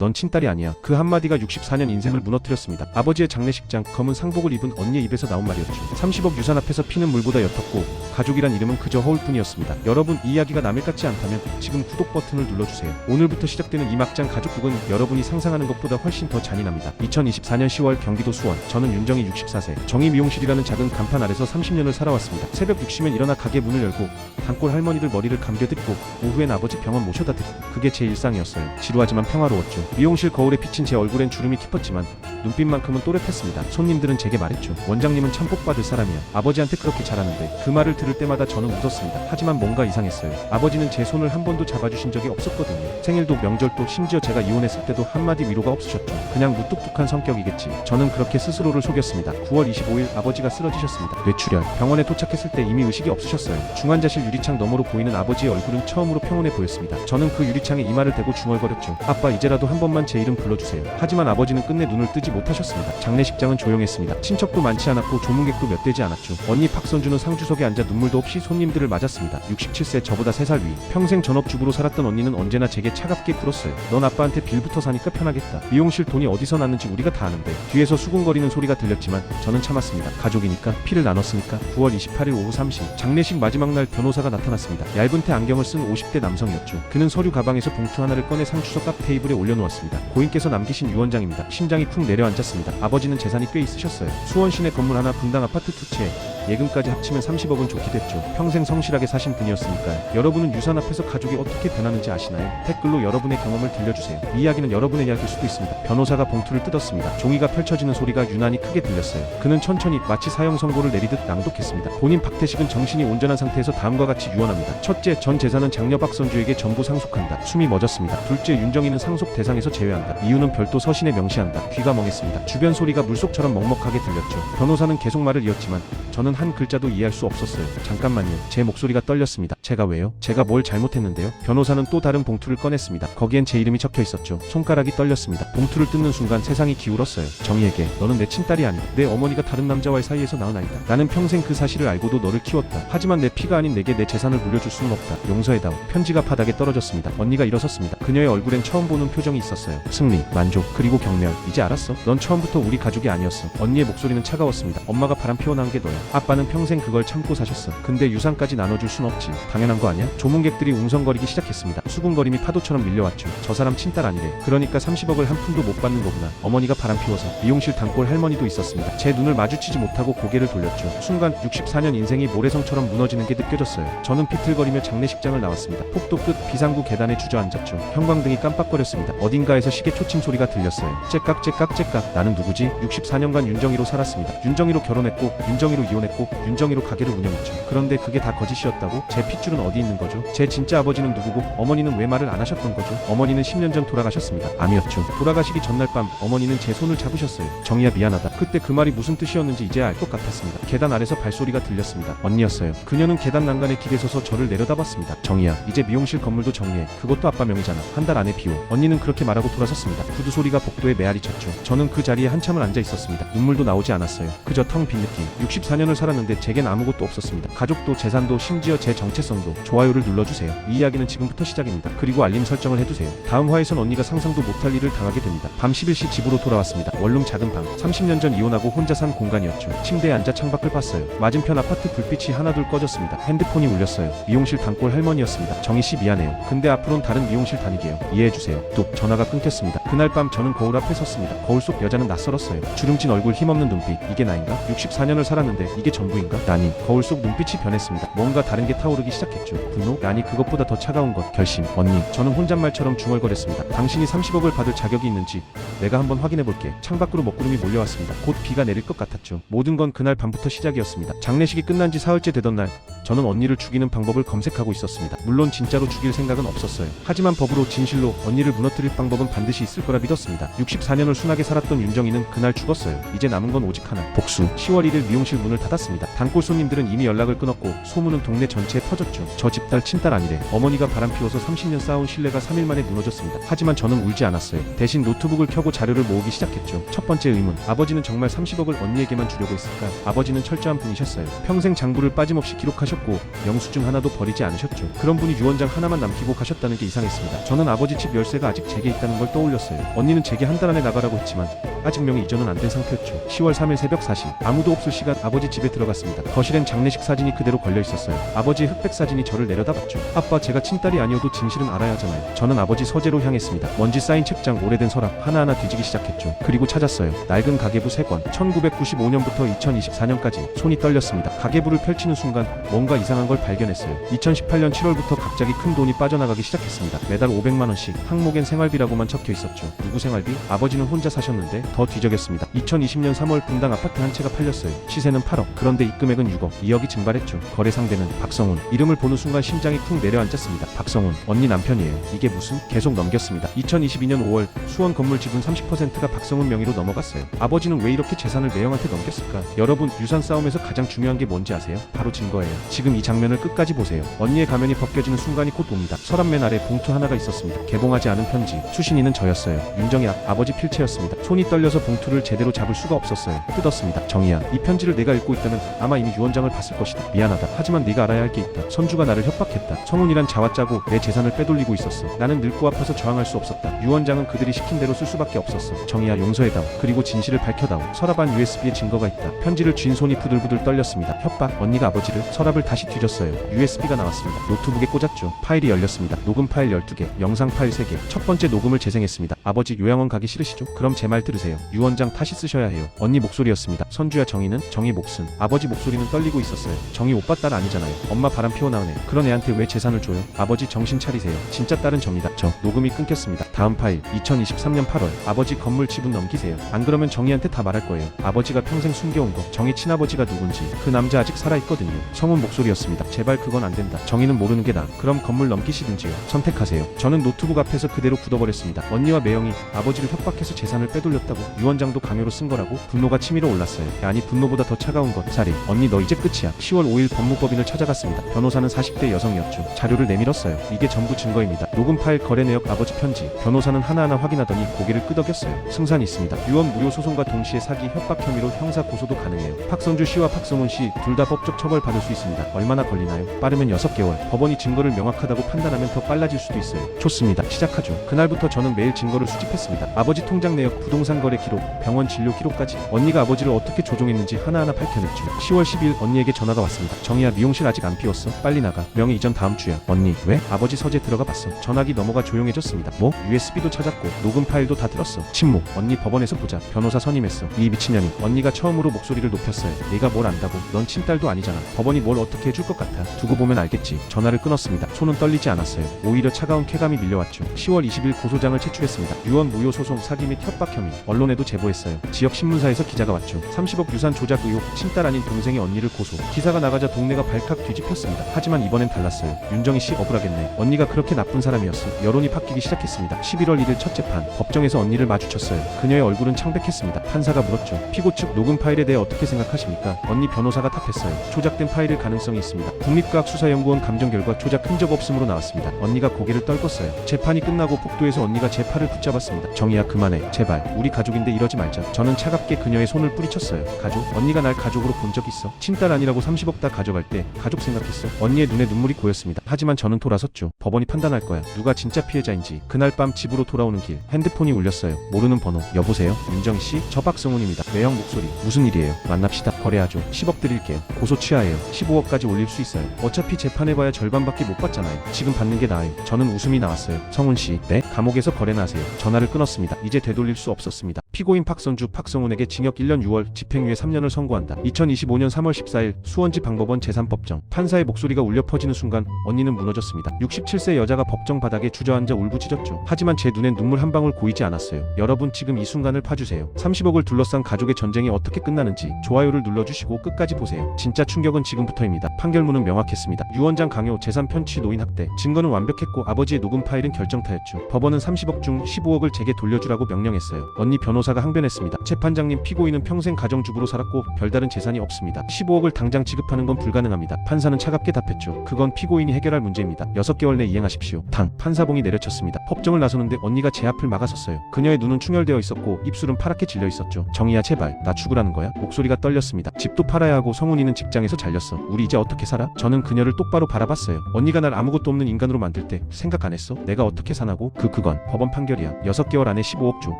넌 친딸이 아니야. 그 한마디가 64년 인생을 무너뜨렸습니다. 아버지의 장례식장 검은 상복을 입은 언니의 입에서 나온 말이었죠. 30억 유산 앞에서 피는 물보다 옅었고 가족이란 이름은 그저 허울뿐이었습니다. 여러분 이 이야기가 남일 같지 않다면 지금 구독 버튼을 눌러주세요. 오늘부터 시작되는 이 막장 가족극은 여러분이 상상하는 것보다 훨씬 더 잔인합니다. 2024년 10월 경기도 수원 저는 윤정이 64세 정의 미용실이라는 작은 간판 아래서 30년을 살아왔습니다. 새벽 6시면 일어나 가게 문을 열고 단골 할머니들 머리를 감겨듣고 오후엔 아버지 병원 모셔다 드리고 그게 제 일상이었어요. 지루하지만 평화로웠죠. 미용실 거울에 비친 제 얼굴엔 주름이 깊었지만 눈빛만큼은 또렷했습니다. 손님들은 제게 말했죠. 원장님은 참 복받을 사람이야. 아버지한테 그렇게 잘하는데 그 말을 들을 때마다 저는 웃었습니다. 하지만 뭔가 이상했어요. 아버지는 제 손을 한 번도 잡아주신 적이 없었거든요. 생일도 명절도 심지어 제가 이혼했을 때도 한마디 위로가 없으셨죠. 그냥 무뚝뚝한 성격이겠지. 저는 그렇게 스스로를 속였습니다. 9월 25일 아버지가 쓰러지셨습니다. 뇌출혈. 병원에 도착했을 때 이미 의식이 없으셨어요. 중환자실 유리창 너머로 보이는 아버지의 얼굴은 처음으로 평온해 보였습니다. 저는 그 유리창에 이마를 대고 중얼거렸죠. 아빠 이제라도 한 번만 제 이름 불러주세요. 하지만 아버지는 끝내 눈을 뜨지 못하셨습니다. 장례식장은 조용했습니다. 친척도 많지 않았고 조문객도 몇 되지 않았죠. 언니 박선주는 상주석에 앉아 눈물도 없이 손님들을 맞았습니다. 67세 저보다 3살 위. 평생 전업주부로 살았던 언니는 언제나 제게 차갑게 굴었어요. 넌 아빠한테 빌부터 사니까 편하겠다. 미용실 돈이 어디서 났는지 우리가 다 아는데. 뒤에서 수군거리는 소리가 들렸지만 저는 참았습니다. 가족이니까 피를 나눴으니까 9월 28일 오후 3시 장례식 마지막 날 변호사가 나타났습니다. 얇은 테 안경을 쓴 50대 남성이었죠. 그는 서류 가방에서 봉투 하나를 꺼내 상추석 앞 테이블에 올려놓았습니다. 고인께서 남기신 유언장입니다. 심장이 쿵 내려앉았습니다. 아버지는 재산이 꽤 있으셨어요. 수원 시내 건물 하나 분당 아파트 두 채. 예금까지 합치면 30억은 좋게 됐죠. 평생 성실하게 사신 분이었으니까요. 여러분은 유산 앞에서 가족이 어떻게 변하는지 아시나요? 댓글로 여러분의 경험을 들려주세요. 이 이야기는 여러분의 이야기일 수도 있습니다. 변호사가 봉투를 뜯었습니다. 종이가 펼쳐지는 소리가 유난히 크게 들렸어요. 그는 천천히 마치 사형 선고를 내리듯 낭독했습니다. 본인 박태식은 정신이 온전한 상태에서 다음과 같이 유언합니다. 첫째, 전 재산은 장녀 박선주에게 전부 상속한다. 숨이 멎었습니다. 둘째, 윤정이는 상속 대상에서 제외한다. 이유는 별도 서신에 명시한다. 귀가 멍했습니다. 주변 소리가 물속처럼 먹먹하게 들렸죠. 변호사는 계속 말을 이었지만 저는 한 글자도 이해할 수 없었어요. 잠깐만요. 제 목소리가 떨렸습니다. 제가 왜요? 제가 뭘 잘못했는데요? 변호사는 또 다른 봉투를 꺼냈습니다. 거기엔 제 이름이 적혀 있었죠. 손가락이 떨렸습니다. 봉투를 뜯는 순간 세상이 기울었어요. 정희에게 너는 내 친딸이 아니다. 내 어머니가 다른 남자와의 사이에서 낳은 아이다. 나는 평생 그 사실을 알고도 너를 키웠다. 하지만 내 피가 아닌 내게 내 재산을 물려줄 수는 없다. 용서해다오. 편지가 바닥에 떨어졌습니다. 언니가 일어섰습니다. 그녀의 얼굴엔 처음 보는 표정이 있었어요. 승리, 만족, 그리고 경멸. 이제 알았어? 넌 처음부터 우리 가족이 아니었어. 언니의 목소리는 차가웠습니다. 엄마가 바람 피워난 게 너야. 아빠는 평생 그걸 참고 사셨어. 근데 유산까지 나눠줄 순 없지. 당연한 거 아니야? 조문객들이 웅성거리기 시작했습니다. 수군거림이 파도처럼 밀려왔죠. 저 사람 친딸 아니래. 그러니까 30억을 한 푼도 못 받는 거구나. 어머니가 바람 피워서 미용실 단골 할머니도 있었습니다. 제 눈을 마주치지 못하고 고개를 돌렸죠. 순간 64년 인생이 모래성처럼 무너지는 게 느껴졌어요. 저는 비틀거리며 장례식장을 나왔습니다. 폭도 끝 비상구 계단에 주저앉았죠. 형광등이 깜빡거렸습니다. 어딘가에서 시계 초침 소리가 들렸어요. 째깍 째깍 째깍 나는 누구지? 64년간 윤정이로 살았습니다. 윤정이로 결혼했고 윤정이로 이혼했고 윤정이로 가게를 운영했죠. 그런데 그게 다 거짓이었다고? 제 핏줄은 어디 있는 거죠? 제 진짜 아버지는 누구고 어머니는 왜 말을 안 하셨던 거죠? 어머니는 10년 전 돌아가셨습니다. 암이었죠. 돌아가시기 전날 밤 어머니는 제 손을 잡으셨어요. 정희야 미안하다. 그때 그 말이 무슨 뜻이었는지 이제 알것 같았습니다. 계단 아래서 발소리가 들렸습니다. 언니였어요. 그녀는 계단 난간에 기대 서서 저를 내려다봤습니다. 정희야, 이제 미용실 건물도 정리해. 그것도 아빠 명의잖아. 한 달 안에 비워. 언니는 그렇게 말하고 돌아섰습니다. 구두 소리가 복도에 메아리 쳤죠. 저는 그 자리에 한참을 앉아 있었습니다. 눈물도 나오지 않았어요. 그저 텅 빈 느낌. 64년을 살았는데 제겐 아무것도 없었습니다. 가족도 재산도 심지어 제 정체성도 좋아요를 눌러주세요. 이 이야기는 지금부터 시작입니다. 그리고 알림 설정을 해두세요. 다음 화에선 언니가 상상도 못할 일을 당하게 됩니다. 밤 11시 집으로 돌아왔습니다. 원룸 작은 방. 30년 전 이혼하고 혼자 산 공간이었죠. 침대에 앉아 창밖을 봤어요. 맞은편 아파트 불빛이 하나둘 꺼졌습니다. 핸드폰이 울렸어요. 미용실 단골 할머니였습니다. 정희 씨 미안해요. 근데 앞으로는 다른 미용실 다니게요. 이해해주세요. 뚝 전화가 끊겼습니다. 그날 밤 저는 거울 앞에 섰습니다. 거울 속 여자는 낯설었어요. 주름진 얼굴 힘없는 눈빛. 이게 나인가? 64년을 살았는데 이게 전부인가? 나니 거울 속 눈 빛이 변했습니다. 뭔가 다른 게 타오르기 시작했죠. 분노? 아니 그것보다 더 차가운 것. 결심. 언니. 저는 혼잣말처럼 중얼거렸습니다. 당신이 30억을 받을 자격이 있는지 내가 한번 확인해 볼게. 창밖으로 먹구름이 몰려왔습니다. 곧 비가 내릴 것 같았죠. 모든 건 그날 밤부터 시작이었습니다. 장례식이 끝난 지 사흘째 되던 날 저는 언니를 죽이는 방법을 검색하고 있었습니다. 물론 진짜로 죽일 생각은 없었어요. 하지만 법으로 진실로 언니를 무너뜨릴 방법은 반드시 있을 거라 믿었습니다. 64년을 순하게 살았던 윤정이는 그날 죽었어요. 이제 남은 건 오직 하나. 복수. 10월 1일 미용실 문을 닫았습니다. 단골 손님들은 이미 연락 을 끊었고 소문은 동네 전체에 퍼졌죠. 저 집딸 친딸 아니래. 어머니가 바람 피워서 30년 쌓아온 신뢰가 3일 만에 무너졌습니다. 하지만 저는 울지 않았어요. 대신 노트북을 켜고 자료를 모으기 시작했죠. 첫 번째 의문. 아버지는 정말 30억을 언니에게만 주려고 했을까? 아버지는 철저한 분이셨어요. 평생 장부를 빠짐없이 기록하셨고 영수증 하나도 버리지 않으셨죠. 그런 분이 유언장 하나만 남기고 가셨다는 게 이상했습니다. 저는 아버지 집 열쇠가 아직 제게 있다는 걸 떠올렸어요. 언니는 제게 한 달 안에 나가라고 했지만 아직 명의 이전은 안 된 상태였죠. 10월 3일 새벽 4시 아무도 없을 시간 아버지 집에 들어갔습니다. 거실엔 장례식 사진이 그대로 걸려 있었어요. 아버지의 흑백 사진이 저를 내려다봤죠. 아빠 제가 친딸이 아니어도 진실은 알아야 하잖아요. 저는 아버지 서재로 향했습니다. 먼지 쌓인 책장, 오래된 서랍 하나하나 뒤지기 시작했죠. 그리고 찾았어요. 낡은 가계부 3권. 1995년부터 2024년까지 손이 떨렸습니다. 가계부를 펼치는 순간 뭔가 이상한 걸 발견했어요. 2018년 7월부터 갑자기 큰 돈이 빠져나가기 시작했습니다. 매달 500만 원씩 항목엔 생활비라고만 적혀 있었죠. 누구 생활비? 아버지는 혼자 사셨는데 더 뒤적였습니다. 2020년 3월 분당 아파트 한 채가 팔렸어요. 시세는 8억. 그런데 입금액은 6억. 2억이 증발했죠. 거래 상대는 박성훈. 이름을 보는 순간 심장이 쿵 내려앉았습니다. 박성훈. 언니 남편이에요. 이게 무슨? 계속 넘겼습니다. 2022년 5월 수원 건물 지분 30%가 박성훈 명의로 넘어갔어요. 아버지는 왜 이렇게 재산을 매형한테 넘겼을까? 여러분 유산 싸움에서 가장 중요한 게 뭔지 아세요? 바로 증거예요. 지금 이 장면을 끝까지 보세요. 언니의 가면이 벗겨지는 순간이 곧 옵니다. 서랍 맨 아래 봉투 하나가 있었습니다. 개봉하지 않은 편지. 수신이는 저였어요. 윤정이야 아버지 필체였습니다. 손이 떨려서 봉투를 제대로 잡을 수가 없었어요. 뜯었습니다. 정이야 이 편지를 내가 읽고 있다면 아마 이미 유언장을 봤을 것이다. 미안하다. 하지만 네가 알아야 할 게 있다. 선주가 나를 협박했다. 성훈이란 자와 짜고 내 재산을 빼돌리고 있었어. 나는 늙고 아파서 저항할 수 없었다. 유언장은 그들이 시킨 대로 쓸 수밖에 없었어. 정이야 용서해다오. 그리고 진실을 밝혀다오. 서랍 안 USB에 증거가 있다. 편지를 쥔 손이 부들부들 떨렸습니다. 협박. 언니가 아버지를 서랍을 다시 뒤졌어요. USB가 나왔습니다. 노트북에 꽂았죠. 파일이 열렸습니다. 녹음 파일 12개, 영상 파일 3개. 첫 번째 녹음을 재생했습니다. 아버지 요양원 가기 싫으시죠? 그럼 제 말 들으세요. 유언장 다시 쓰셔야 해요. 언니 목소리였습니다. 선주야 정이는 정이 목숨. 아버지 목소리는 떨리고 있었어요. 정이 오빠 딸 아니잖아요. 엄마 바람 피워 나오네. 그런 애한테 왜 재산을 줘요? 아버지 정신 차리세요. 진짜 딸은 접니다. 저 녹음이 끊겼습니다. 다음 파일 2023년 8월 아버지 건물 지분 넘기세요. 안 그러면 정이한테 다 말할 거예요. 아버지가 평생 숨겨온 거 정이 친아버지가 누군지 그 남자 아직 살아있거든요. 성훈 목소리였습니다. 제발 그건 안 된다. 정이는 모르는 게 나. 그럼 건물 넘기시든지요. 선택하세요. 저는 노트북 앞에서 그대로 굳어버렸습니다. 언니와 매형이 아버지를 협박해서 재산을 빼돌렸다고 유언장도 강요로 쓴 거라고 분노가 치밀어 올랐어요. 아니 분노보다 더 차가운 것. 살인. 언니 너 이제 끝이야. 10월 5일 법무법인을 찾아갔습니다. 변호사는 40대 여성이었죠. 자료를 내밀었어요. 이게 전부 증거입니다. 녹음 파일 거래 내역 아버지 편지. 변호사는 하나하나 확인하더니 고개를 끄덕였어요. 승산 있습니다. 유언 무료 소송과 동시에 사기 협박 혐의로 형사 고소도 가능해요. 박성주 씨와 박성훈 씨 둘 다 법적 처벌 받을 수 있습니다. 얼마나 걸리나요? 빠르면 6개월. 법원이 증거를 명확하다고 판단하면 더 빨라질 수도 있어요. 좋습니다. 시작하죠. 그날부터 저는 매일 증거를 수집했습니다. 아버지 통장 내역, 부동산 거래 기록, 병원 진료 기록까지 언니가 아버지를 어떻게 조종했는지 하나하나 밝혀냈죠. 10월 10일 언니에게 전화 가 왔습니다. 정희야 미용실 아직 안 피웠어? 빨리 나가. 명의 이전 다음 주야. 언니 왜? 아버지 서재 들어가 봤어. 전화기 넘어가 조용해졌습니다. 뭐? USB도 찾았고 녹음 파일도 다 들었어. 침묵. 언니 법원에서 보자. 변호사 선임했어. 이 미친년이. 언니가 처음으로 목소리를 높였어요. 네가 뭘 안다고? 넌 친딸도 아니잖아. 법원이 뭘 어떻게 해줄 것 같아. 두고 보면 알겠지. 전화를 끊었습니다. 손은 떨리지 않았어요. 오히려 차가운 쾌감이 밀려왔죠. 10월 20일 고소장을 제출했습니다. 유언 무효 소송 사기 및 협박 혐의. 언론에도 제보했어요. 지역 신문사에서 기자가 왔죠. 30억 유산 조작 의혹. 친딸 아닌 동생이 언니를 고소. 기사가 나가자 동네가 발칵 뒤집혔습니다. 하지만 이번엔 달랐어요. 윤정희 씨 억울하겠네. 언니가 그렇게 나쁜 사람이었어. 여론이 바뀌기 시작했습니다. 11월 1일 첫 재판. 법정에서 언니를 마주쳤어요. 그녀의 얼굴은 창백했습니다. 판사가 물었죠. 피고 측 녹음 파일에 대해 어떻게 생각하십니까? 언니 변호사가 답했어요. 조작된 파일일 가능성이 있습니다. 국립과학수사연구원 감정 결과 조작 흔적 없음으로 나왔습니다. 언니가 고개를 떨궜어요. 재판이 끝나고 복도에서 언니가 제 팔을 붙잡았습니다. 정희야 그만해. 제발. 우리 가족인데 이러지 말자. 저는 차갑게 그녀의 손을 뿌리쳤어요. 가족? 언니가 날 가족으로 본 적 있어? 친딸 아니라고 30억 다 가져갈 때 가족 생각했어? 언니의 눈에 눈물이 고였습니다. 하지만 저는 돌아섰죠. 법원이 판단할 거야. 누가 진짜 피해자인지. 그날 밤 집으로 돌아오는 길 핸드폰이 울렸어요. 모르는 번호. 여보세요? 윤정희 씨? 저 박성훈입니다. 매형 목소리. 무슨 일이에요? 만납시다. 거래하죠. 10억 드릴게요. 고소 취하해요. 15억까지 올릴 수 있어요. 어차피 재판해봐야 절반밖에 못 받잖아요. 지금 받는 게 나아요. 저는 웃음이 나왔어요. 성훈 씨, 네? 감옥에서 거래나 하세요. 전화를 끊었습니다. 이제 되돌릴 수 없었습니다. 피고인 박선주, 박성훈에게 징역 1년 6월, 집행유예 3년을 선고한다. 2025년 3월 14일 수원 지 방법원 재산법정 판사의 목소리가 울려 퍼지는 순간 언니는 무너졌습니다. 67세 여자가 법정 바닥에 주저앉아 울부짖었죠. 하지만 제 눈엔 눈물 한 방울 고이지 않았어요. 여러분 지금 이 순간을 파주세요. 30억을 둘러싼 가족의 전쟁이 어떻게 끝나는지 좋아요를 눌러주시고 끝까지 보세요. 진짜 충격은 지금부터입니다. 판결문은 명확했습니다. 유언장 강요, 재산 편취, 노인 학대. 증거는 완벽했고 아버지의 녹음 파일은 결정타였죠. 법원은 30억 중 15억을 제게 돌려주라고 명령했어요. 언니 변호사가 항변했습니다. 재판장님 피고인은 평생 가정주부로 살았고 별다른 재산이 없습니다. 15억을 당장 지급하는 건 불가능합니다. 판사는 차갑게 답했죠. 그건 피고인이 해결할 문제입니다. 6개월 내 이행하십시오. 당 판사봉이 내려쳤습니다. 법정을 나서는데 언니가 제 앞을 막아섰어요. 그녀의 눈은 충혈되어 있었고 입술은 파랗게 질려 있었죠. 정희야 제발 나 죽으라는 거야? 목소리가 떨렸습니다. 집도 팔아야 하고 성훈이는 직장에서 잘렸어. 우리 이제 어떻게 살아? 저는 그녀를 똑바로 바라봤어요. 언니가 날 아무것도 없는 인간으로 만들 때 생각 안 했어? 내가 어떻게 사나고? 그 그건 법원 판결이야. 6개월 안에 15억 줘.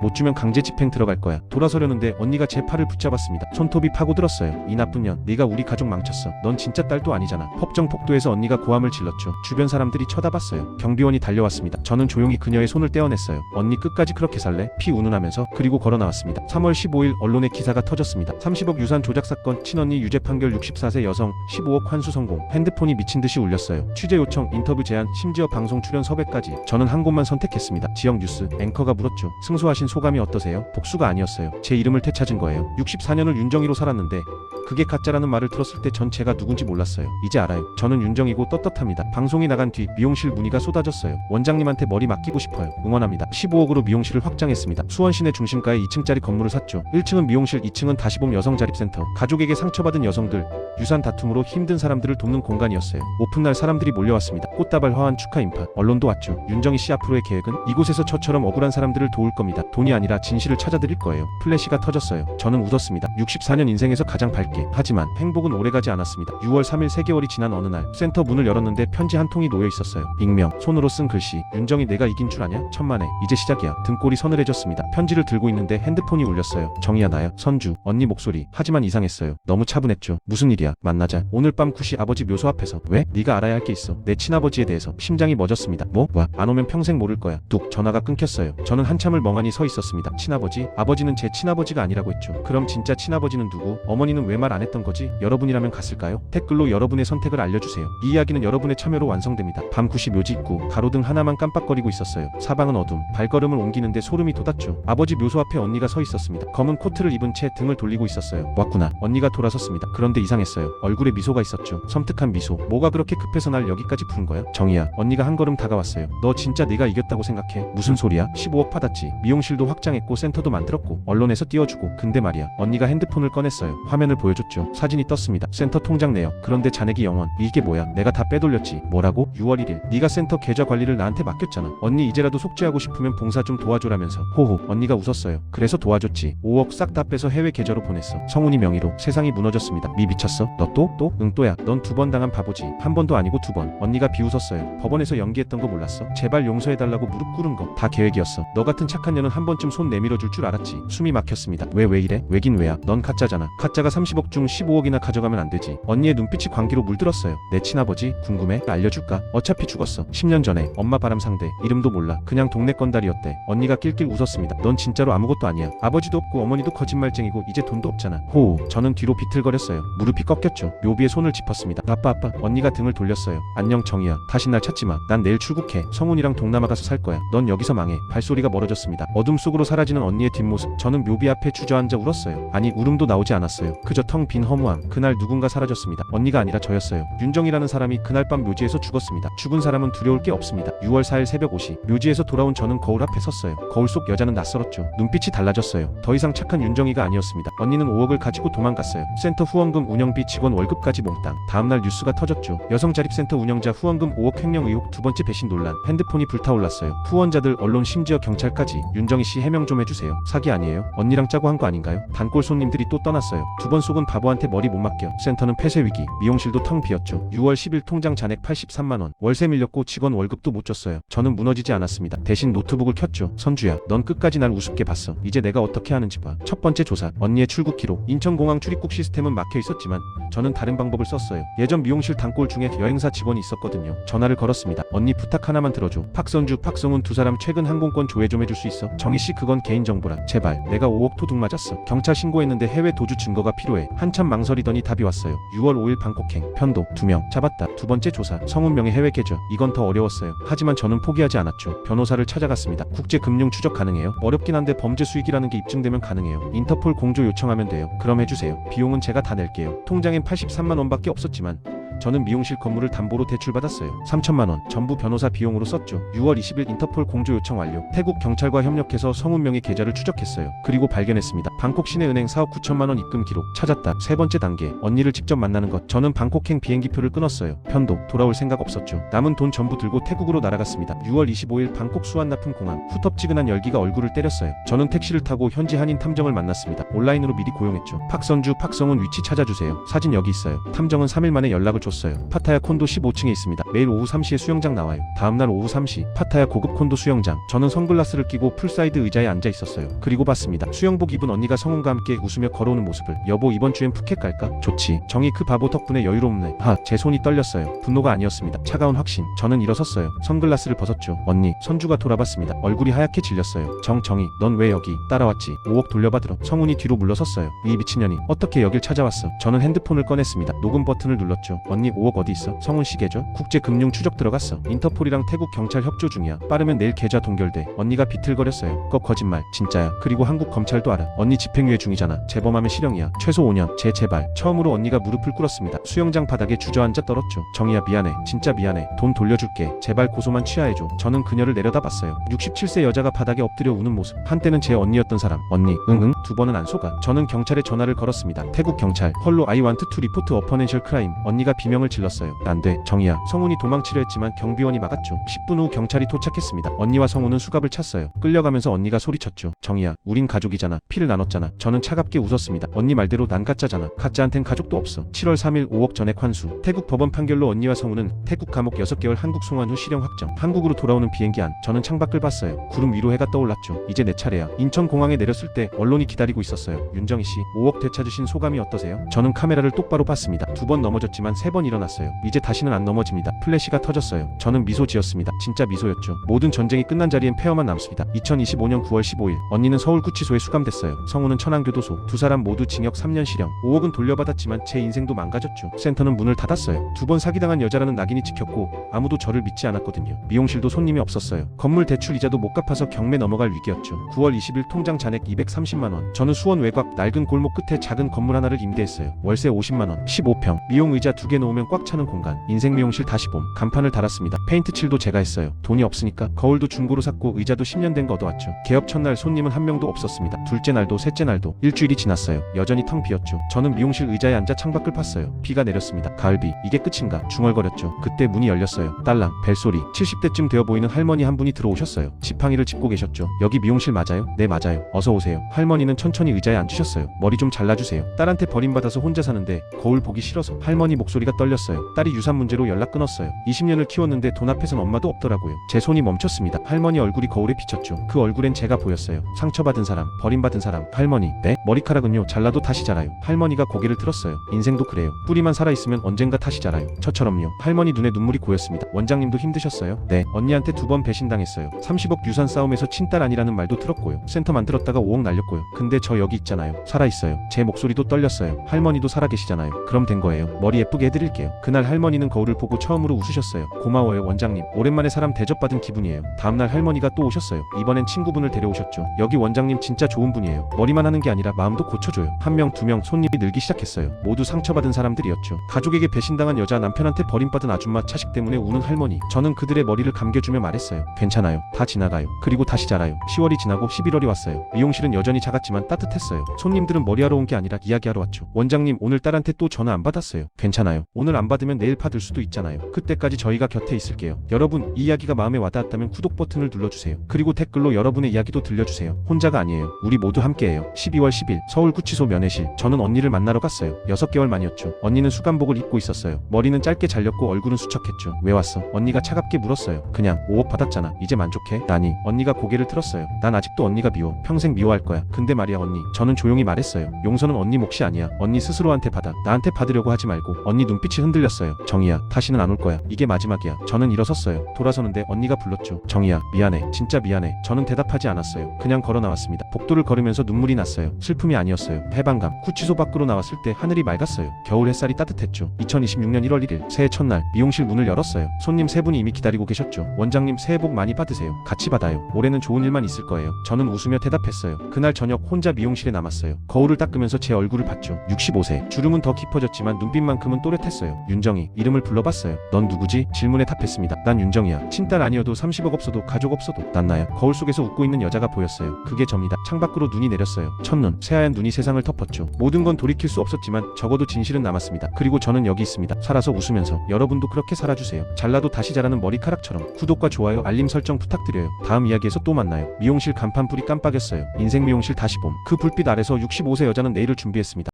못 주면 강제 집행 들어갈 거야. 돌아서려는데 언니가 제 팔을 붙잡았습니다. 손톱이 파고들었어요. 이 나쁜 년, 네가 우리 가족 망쳤어. 넌 진짜 딸도 아니잖아. 법정 폭도에서 언니가 고함을 질렀죠. 주변 사람들이 쳐다봤어요. 경비원이 달려왔습니다. 저는 조용히 그녀의 손을 떼어냈어요. 언니 끝까지 그렇게 살래? 피 운운하면서 그리고 걸어 나왔습니다. 3월 15일 언론에 기사가 터졌습니다. 30억 유산 조작 사건 친언니 유죄 판결 64세 여성 15억 환수 성공. 핸드폰이 미친 듯이 울렸어요. 취재 요청, 인터뷰 제안, 심지어 방송 출연 섭외까지. 저는 한 곳만 선택했습니다. 지역 뉴스 앵커가 물었죠. 승소하신 소감이 어떠세요? 복수가 아니었어요. 제 이름을 되찾은 거예요. 64년을 윤정이로 살았는데 그게 가짜라는 말을 들었을 때전 제가 누군지 몰랐어요. 이제 알아요. 저는 윤정이고 떳떳합니다. 방송이 나간 뒤 미용실 문의가 쏟아졌어요. 원장님한테 머리 맡기고 싶어요. 응원합니다. 15억으로 미용실을 확장했습니다. 수원 시내 중심가에 2층짜리 건물을 샀죠. 1층은 미용실, 2층은 다시봄 여성 자립센터. 가족에게 상처받은 여성들, 유산 다툼으로 힘든 사람들을 돕는 공간이었어요. 오픈날 사람들이 몰려왔습니다. 꽃다발 화환 축하 인파. 언론도 왔죠. 윤정희 씨 앞으로의 계획은 이곳에서 저처럼 억울한 사람들을 도울 겁니다. 돈이 아니라 진실을 찾아드릴 거예요. 플래시가 터졌어요. 저는 웃었습니다. 64년 인생에서 가장 밝게. 하지만 행복은 오래 가지 않았습니다. 6월 3일 3개월이 지난 어느 날 센터 문을 열었는데 편지 한 통이 놓여 있었어요. 익명, 손으로 쓴 글씨. 윤정이 내가 이긴 줄 아냐? 천만에. 이제 시작이야. 등골이 서늘해졌습니다. 편지를 들고 있는데 핸드폰이 울렸어요. 정이야 나야. 선주. 언니 목소리. 하지만 이상했어요. 너무 차분했죠. 무슨 일이야? 만나자. 오늘 밤 9시 아버지 묘소 앞에서. 왜? 네가 알아야 할 게 있어. 내 친아버지에 대해서. 심장이 멎었습니다. 뭐? 와. 안 오면 평생 모를 거야. 뚝. 전화가 끊겼어요. 저는 한참을 멍하니 서 있었습니다. 친아버지? 아버지는 제 친아버지가 아니라고 했죠. 그럼 진짜 친아버지는 누구? 어머니는 왜 말 안 했던 거지? 여러분이 라면 갔을까요? 댓글로 여러분의 선택을 알려주세요. 이 이야기는 여러분의 참여로 완성됩니다. 밤 9시 묘지 입구. 가로등 하나만 깜빡거리고 있었어요. 사방은 어둠. 발걸음을 옮기는데 소름이 돋았죠. 아버지 묘소 앞에 언니가 서 있었습니다. 검은 코트를 입은 채 등을 돌리고 있었어요. 왔구나. 언니가 돌아섰습니다. 그런데 이상했어요. 얼굴에 미소가 있었죠. 섬뜩한 미소. 뭐가 그렇게 급해서 날 여기까지 부른 거야? 정이야. 언니가 한 걸음 다가왔어요. 너 진짜 내가 이겼다고 생각해? 무슨 소리야? 15억 받았지. 미용실도 확장했고 센터도 만들었고 언론에서 띄워주고. 근데 말이야. 언니가 핸드폰을 꺼냈어요. 화면을 보여줬죠. 사진이 떴습니다. 센터 통장 내역. 그런데 잔액이 영원. 이게 뭐야? 내가 다 빼돌렸지. 뭐라고? 6월 1일. 네가 센터 계좌 관리를 나한테 맡겼잖아. 언니 이제라도 속죄하고 싶으면 봉사 좀 도와줘라면서. 호호. 언니가 웃었어요. 그래서 도와줬지. 5억 싹 다 빼서 해외 계좌로 보냈어. 성훈이 명의로. 세상이 무너졌습니다. 미 미쳤어? 너 또? 또? 응 또야. 넌 두 번 당한 바보지. 한 번도 아니고 두 번. 언니가 비웃었어요. 법원에서 연기했던 거 몰랐어? 제발 용서해달라고 무릎 꿇은 거. 다 계획이었어. 너 같은 착한 년은 한 번쯤 손 내밀어 줄 줄 알았지. 숨이 막혔습니다. 왜 왜 이래? 왜긴 왜야? 넌 가짜잖아. 가짜가 30억 중 15억이나 가져가면 안 되지. 언니의 눈빛이 광기로 물들었어요. 내 친아버지 궁금해? 알려줄까? 어차피 죽었어. 10년 전에 엄마 바람 상대 이름도 몰라. 그냥 동네 건달이었대. 언니가 낄낄 웃었습니다. 넌 진짜로 아무것도 아니야. 아버지도 없고 어머니도 거짓말쟁이고 이제 돈도 없잖아. 호우. 저는 뒤로 비틀거렸어요. 무릎이 꺾였죠. 묘비에 손을 짚었습니다. 아빠 아빠. 언니가 등을 돌렸어요. 안녕 정이야. 다시 날 찾지 마. 난 내일 출국해. 성훈이랑 동남아 가서 살 거야. 넌 여기서 망해. 발소리가 멀어졌습니다. 어둠 속으로 사라지는 언니의 뒷모습. 저는 묘비 앞에 주저앉아 울었어요. 아니 울음도 나오지 않았어요. 그저 텅 빈 허무함. 그날 누 군가 사라졌습니다. 언니가 아니라 저였어요. 윤정이라는 사람이 그날 밤 묘지에서 죽었습니다. 죽은 사람은 두려울 게 없습니다. 6월 4일 새벽 5시 묘지에서 돌아온 저는 거울 앞에 섰어요. 거울 속 여자는 낯설었죠. 눈빛이 달라졌어요. 더 이상 착한 윤정이가 아니었습니다. 언니는 5억을 가지고 도망갔어요. 센터 후원금 운영비 직원 월급까지 몽땅. 다음날 뉴스가 터졌죠. 여성 자립센터 운영자 후원금 5억 횡령 의혹 두 번째 배신 논란. 핸드폰이 불타올랐어요. 후원자들 언론 심지어 경찰까지 윤정희 씨 해명 좀 해주세요. 사기 아니에요? 언니랑 짜고 한 거 아닌가요? 단골 손님들이 또 떠났어요. 두 번 속은 바보한테 머리 못 맡겨. 센터는 폐쇄 위기. 미용실도 텅 비었죠. 6월 10일 통장 잔액 83만 원. 월세 밀렸고 직원 월급도 못 줬어요. 저는 무너지지 않았습니다. 대신 노트북을 켰죠. 선주야, 넌 끝까지 날 우습게 봤어. 이제 내가 어떻게 하는지 봐. 첫 번째 조사. 언니의 출국 기록. 인천공항 출입국 시스템은 막혀 있었지만 저는 다른 방법을 썼어요. 예전 미용실 단골 중에 여행사 직원이 있었거든요. 전화를 걸었습니다. 언니 부탁 하나만 들어줘. 박선주, 박성훈 두 사람 최근 항공권 조회 좀 해줄 수 있어? 정희 씨 그건 개인 정보라. 제발. 내가 5억 도둑 맞았어. 경찰 신고했는데 해외 도주 증거가 필요해. 한참 망설이더니 답이 왔어요. 6월 5일 방콕행. 편도 2명. 잡았다. 두 번째 조사. 성운명의 해외 계좌. 이건 더 어려웠어요. 하지만 저는 포기하지 않았죠. 변호사를 찾아갔습니다. 국제 금융 추적 가능해요? 어렵긴 한데 범죄 수익이라는 게 입증되면 가능해요. 인터폴 공조 요청하면 돼요. 그럼 해주세요. 비용은 제가 다 낼게요. 통장엔 83만 원밖에 없었지만 저는 미용실 건물을 담보로 대출받았어요. 3천만 원 전부 변호사 비용으로 썼죠. 6월 20일 인터폴 공조 요청 완료. 태국 경찰과 협력해서 성운 명의 계좌를 추적했어요. 그리고 발견했습니다. 방콕 시내은행 4억 9천만 원 입금 기록 찾았다. 세 번째 단계 언니를 직접 만나는 것. 저는 방콕행 비행기표를 끊었어요. 편도 돌아올 생각 없었죠. 남은 돈 전부 들고 태국으로 날아갔습니다. 6월 25일 방콕 수완나품 공항 후텁지근한 열기가 얼굴을 때렸어요. 저는 택시를 타고 현지 한인 탐정을 만났습니다. 온라인으로 미리 고용했죠. 박선주, 박성훈 위치 찾아주세요. 사진 여기 있어요. 탐정은 3일 만에 연락을 줬어요. 파타야 콘도 15층에 있습니다. 매일 오후 3시에 수영장 나와요. 다음날 오후 3시 파타야 고급 콘도 수영장. 저는 선글라스를 끼고 풀사이드 의자에 앉아 있었어요. 그리고 봤습니다. 수영복 입은 언니가 성훈과 함께 웃으며 걸어오는 모습을. 여보 이번 주엔 푸켓 갈까? 좋지. 정이 그 바보 덕분에 여유롭네. 하, 제 손이 떨렸어요. 분노가 아니었습니다. 차가운 확신. 저는 일어섰어요. 선글라스를 벗었죠. 언니, 선주가 돌아봤습니다. 얼굴이 하얗게 질렸어요. 정, 정이, 넌 왜 여기? 따라왔지. 5억 돌려받으러. 성훈이 뒤로 물러섰어요. 이 미친년이 어떻게 여길 찾아왔어? 저는 핸드폰을 꺼냈습니다. 녹음 버튼을 눌렀죠. 언니 5억 어디 있어? 성훈 씨 계좌? 국제금융 추적 들어갔어. 인터폴이랑 태국 경찰 협조 중이야. 빠르면 내일 계좌 동결돼. 언니가 비틀거렸어요. 거 거짓말. 진짜야. 그리고 한국 검찰도 알아. 언니 집행유예 중이잖아. 재범하면 실형이야. 최소 5년. 제 제발. 처음으로 언니가 무릎을 꿇었습니다. 수영장 바닥에 주저앉아 떨었죠. 정이야 미안해. 진짜 미안해. 돈 돌려줄게. 제발 고소만 취하해줘. 저는 그녀를 내려다봤어요. 67세 여자가 바닥에 엎드려 우는 모습. 한때는 제 언니였던 사람. 언니. 응응. 두 번은 안 속아. 저는 경찰에 전화를 걸었습니다. 태국 경찰. 헐로 아이 완트 투 리포트 어퍼넨셜 크라임. 언니가 비 명을 질렀어요. 안 돼. 정이야. 성훈이 도망치려 했지만 경비원이 막았죠. 10분 후 경찰이 도착했습니다. 언니와 성훈은 수갑을 찼어요. 끌려가면서 언니가 소리쳤죠. 정이야. 우린 가족이잖아. 피를 나눴잖아. 저는 차갑게 웃었습니다. 언니 말대로 난 가짜잖아. 가짜한텐 가족도 없어. 7월 3일 5억 전액 환수. 태국 법원 판결로 언니와 성훈은 태국 감옥 6개월 한국 송환 후 실형 확정. 한국으로 돌아오는 비행기 안. 저는 창밖을 봤어요. 구름 위로 해가 떠올랐죠. 이제 내 차례야. 인천 공항에 내렸을 때 언론이 기다리고 있었어요. 윤정희 씨, 5억 되찾으신 소감이 어떠세요? 저는 카메라를 똑바로 봤습니다. 두 번 넘어졌지만 세번 일어났어요. 이제 다시는 안 넘어집니다. 플래시가 터졌어요. 저는 미소 지었습니다. 진짜 미소였죠. 모든 전쟁이 끝난 자리엔 폐허만 남습니다. 2025년 9월 15일 언니는 서울구치소에 수감됐어요. 성우는 천안교도소. 두 사람 모두 징역 3년 실형. 5억은 돌려받았지만 제 인생도 망가졌죠. 센터는 문을 닫았어요. 두 번 사기당한 여자라는 낙인이 찍혔고 아무도 저를 믿지 않았거든요. 미용실도 손님이 없었어요. 건물 대출 이자도 못 갚아서 경매 넘어갈 위기였죠. 9월 20일 통장 잔액 230만 원. 저는 수원 외곽 낡은 골목 끝에 작은 건물 하나를 임대했어요. 월세 50만 원, 15평. 미용 의자 두개 놓 으면 꽉 차는 공간. 인생 미용실 다시 봄. 간판을 달았습니다. 페인트 칠도 제가 했어요. 돈이 없으니까 거울도 중고로 샀고 의자도 10년 된 거 얻어왔죠. 개업 첫날 손님은 한 명도 없었습니다. 둘째 날도 셋째 날도 일주일이 지났어요. 여전히 텅 비었죠. 저는 미용실 의자에 앉아 창밖을 팠어요. 비가 내렸습니다. 가을비. 이게 끝인가? 중얼거렸죠. 그때 문이 열렸어요. 딸랑 벨소리. 70대쯤 되어 보이는 할머니 한 분이 들어오셨어요. 지팡이를 짚고 계셨죠. 여기 미용실 맞아요? 네 맞아요. 어서 오세요. 할머니는 천천히 의자에 앉으셨어요. 머리 좀 잘라주세요. 딸한테 버림받아서 혼자 사는데 거울 보기 싫어서 할머니 목소리가 떨렸어요. 딸이 유산 문제로 연락 끊었어요. 20년을 키웠는데 돈 앞에선 엄마도 없더라고요. 제 손이 멈췄습니다. 할머니 얼굴이 거울에 비쳤죠. 그 얼굴엔 제가 보였어요. 상처받은 사람, 버림받은 사람. 할머니, 네? 머리카락은요 잘라도 다시 자라요. 할머니가 고개를 들었어요. 인생도 그래요. 뿌리만 살아있으면 언젠가 다시 자라요. 저처럼요. 할머니 눈에 눈물이 고였습니다. 원장님도 힘드셨어요? 네. 언니한테 두 번 배신당했어요. 30억 유산 싸움에서 친딸 아니라는 말도 들었고요. 센터 만들었다가 5억 날렸고요. 근데 저 여기 있잖아요. 살아있어요. 제 목소리도 떨렸어요. 할머니도 살아계시잖아요. 그럼 된 거예요. 머리 예쁘게 해드릴게요. 그날 할머니는 거울을 보고 처음으로 웃으셨어요. 고마워요 원장님. 오랜만에 사람 대접받은 기분이에요. 다음날 할머니가 또 오셨어요. 이번엔 친구분을 데려오셨죠. 여기 원장님 진짜 좋은 분이에요. 머리만 하는 게 아니라 마음도 고쳐줘요. 한 명, 두 명 손님이 늘기 시작했어요. 모두 상처받은 사람들이었죠. 가족에게 배신당한 여자 남편한테 버림받은 아줌마 차식 때문에 우는 할머니. 저는 그들의 머리를 감겨주며 말했어요. 괜찮아요. 다 지나가요. 그리고 다시 자라요. 10월이 지나고 11월이 왔어요. 미용실은 여전히 작았지만 따뜻했어요. 손님들은 머리하러 온 게 아니라 이야기하러 왔죠. 원장님 오늘 딸한테 또 전화 안 받았어요. 괜찮아요. 오늘 안 받으면 내일 받을 수도 있잖아요. 그때까지 저희가 곁에 있을게요. 여러분 이 이야기가 마음에 와닿았다면 구독 버튼을 눌러주세요. 그리고 댓글로 여러분의 이야기도 들려주세요. 혼자가 아니에요. 우리 모두 함께해요. 12월 10일 서울구치소 면회실. 저는 언니를 만나러 갔어요. 6개월 만이었죠. 언니는 수감복을 입고 있었어요. 머리는 짧게 잘렸고 얼굴은 수척했죠. 왜 왔어? 언니가 차갑게 물었어요. 그냥 5억 받았잖아. 이제 만족해? 나니. 언니가 고개를 틀었어요. 난 아직도 언니가 미워. 평생 미워할 거야. 근데 말이야 언니. 저는 조용히 말했어요. 용서는 언니 몫이 아니야. 언니 스스로한테 받아. 나한테 받으려고 하지 말고. 언니 눈 빛이 흔들렸어요. 정이야. 다시는 안 올 거야. 이게 마지막이야. 저는 일어섰어요. 돌아서는데 언니가 불렀죠. 정이야. 미안해. 진짜 미안해. 저는 대답하지 않았어요. 그냥 걸어 나왔습니다. 복도를 걸으면서 눈물이 났어요. 슬픔이 아니었어요. 해방감. 구치소 밖으로 나왔을 때 하늘이 맑았어요. 겨울 햇살이 따뜻했죠. 2026년 1월 1일 새해 첫날 미용실 문을 열었어요. 손님 세 분이 이미 기다리고 계셨죠. 원장님 새해 복 많이 받으세요. 같이 받아요. 올해는 좋은 일만 있을 거예요. 저는 웃으며 대답했어요. 그날 저녁 혼자 미용실에 남았어요. 거울을 닦으면서 제 얼굴을 봤죠. 65세. 주름은 더 깊어졌지만 눈빛만큼은 또렷 해 떳떳했어요. 윤정이 이름을 불러봤어요. 넌 누구지? 질문에 답했습니다. 난 윤정이야. 친딸 아니어도 30억 없어도 가족 없어도 난 나야. 거울 속에서 웃고 있는 여자가 보였어요. 그게 접니다. 창밖으로 눈이 내렸어요. 첫눈, 새하얀 눈이 세상을 덮었죠. 모든 건 돌이킬 수 없었지만 적어도 진실은 남았습니다. 그리고 저는 여기 있습니다. 살아서 웃으면서 여러분도 그렇게 살아주세요. 잘나도 다시 자라는 머리카락처럼 구독과 좋아요, 알림 설정 부탁드려요. 다음 이야기에서 또 만나요. 미용실 간판 불이 깜빡였어요. 인생 미용실 다시 봄. 그 불빛 아래서 65세 여자는 내일을 준비했습니다.